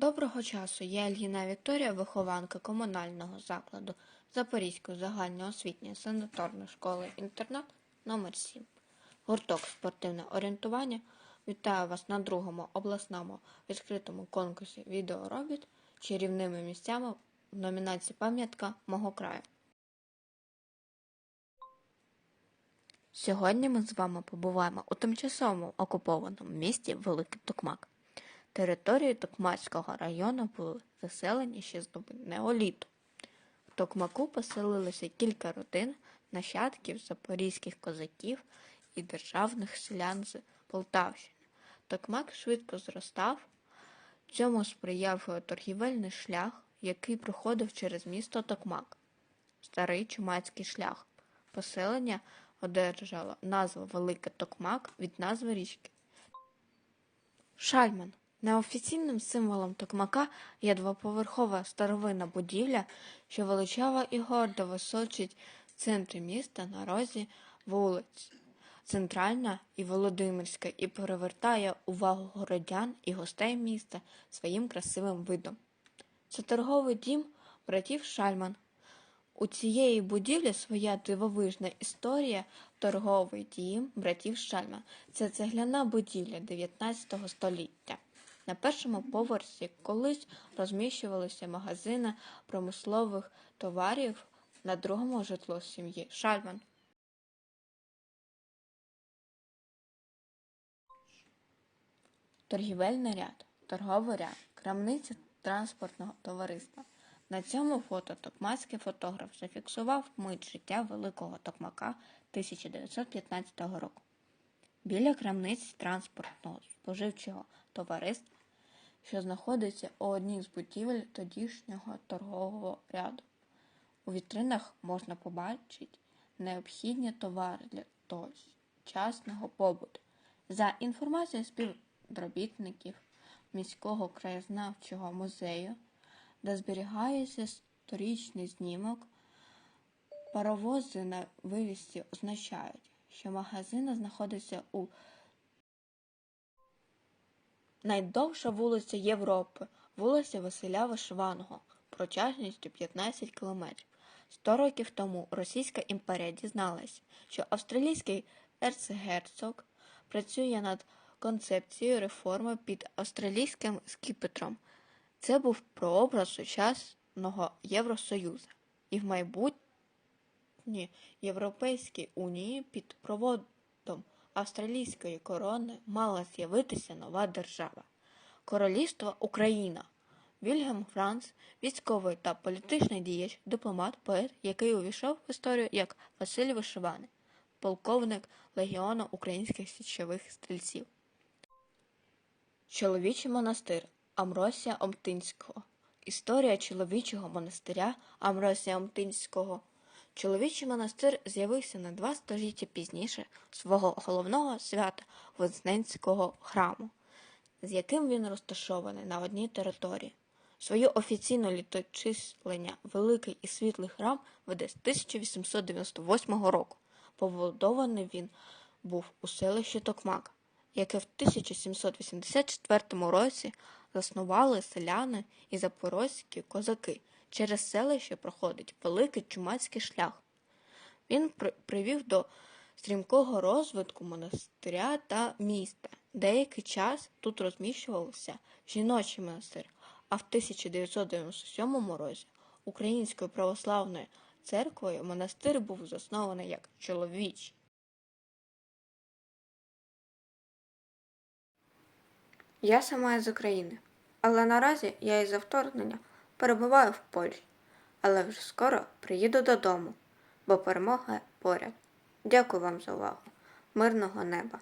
Доброго часу. Я Альгіна Вікторія, вихованка комунального закладу Запорізької загальноосвітньої санаторної школи інтернат номер 7 Гурток спортивне орієнтування вітаю вас на другому обласному відкритому конкурсі відеоробіт чарівними місцями в номінації Пам'ятка мого краю. Сьогодні ми з вами побуваємо у тимчасово окупованому місті Великий Токмак. Території Токмацького району були заселені ще з доби неоліту. В Токмаку поселилося кілька родин нащадків запорізьких козаків і державних селян з Полтавщини. Токмак швидко зростав, цьому сприяв торгівельний шлях, який проходив через місто Токмак. Старий чумацький шлях. Поселення одержало назву Великий Токмак від назви річки. Шальман. Неофіційним символом Токмака є двоповерхова старовинна будівля, що величаво і гордо височить в центрі міста на розі вулиць Центральна і Володимирська і перевертає увагу городян і гостей міста своїм красивим видом. Це торговий дім братів Шальман. У цієї будівлі своя дивовижна історія торговий дім братів Шальман. Це цегляна будівля 19 століття. На першому поверсі колись розміщувалися магазини промислових товарів, на другому житло сім'ї Шальман. Торгівельний ряд, торговий ряд, крамниця транспортного товариства. На цьому фото токмацький фотограф зафіксував мить життя великого токмака 1915 року. Біля крамниці транспортного споживчого товариства, що знаходиться у одній з будівель тодішнього торгового ряду. У вітринах можна побачити необхідні товари для тогочасного побуту. За інформацією співробітників міського краєзнавчого музею, де зберігається сторічний знімок, паровози на вивісці означають, що магазин знаходиться у найдовша вулиця Європи, вулиця Василя Вишиваного, протяжністю 15 кілометрів. Сто років тому Російська імперія дізналась, що австралійський ерцгерцог працює над концепцією реформи під австралійським скіпетром. Це був прообраз сучасного Євросоюзу. І в майбутній Європейській унії під проводом австралійської корони мала з'явитися нова держава Королівство Україна. Вільгельм Франц, військовий та політичний діяч, дипломат, поет, який увійшов в історію як Василь Вишиваний, полковник Легіону українських січових стрільців. Чоловічий монастир Амросія Омтинського. Історія чоловічого монастиря Амросія Омтинського. Чоловічий монастир з'явився на два століття пізніше свого головного свята Возненського храму, з яким він розташований на одній території. Свою офіційну літочислення Великий і Світлий храм веде з 1898 року. Побудований він був у селищі Токмак, яке в 1784 році заснували селяни і запорозькі козаки. Через селище проходить великий чумацький шлях. Він при- привів до стрімкого розвитку монастиря та міста. Деякий час тут розміщувався жіночий монастир, а в 1997 році Українською православною церквою монастир був заснований як чоловічий. Я сама з України, але наразі я із-за вторгнення перебуваю в Польщі, але вже скоро приїду додому, бо перемога поряд. Дякую вам за увагу. Мирного неба!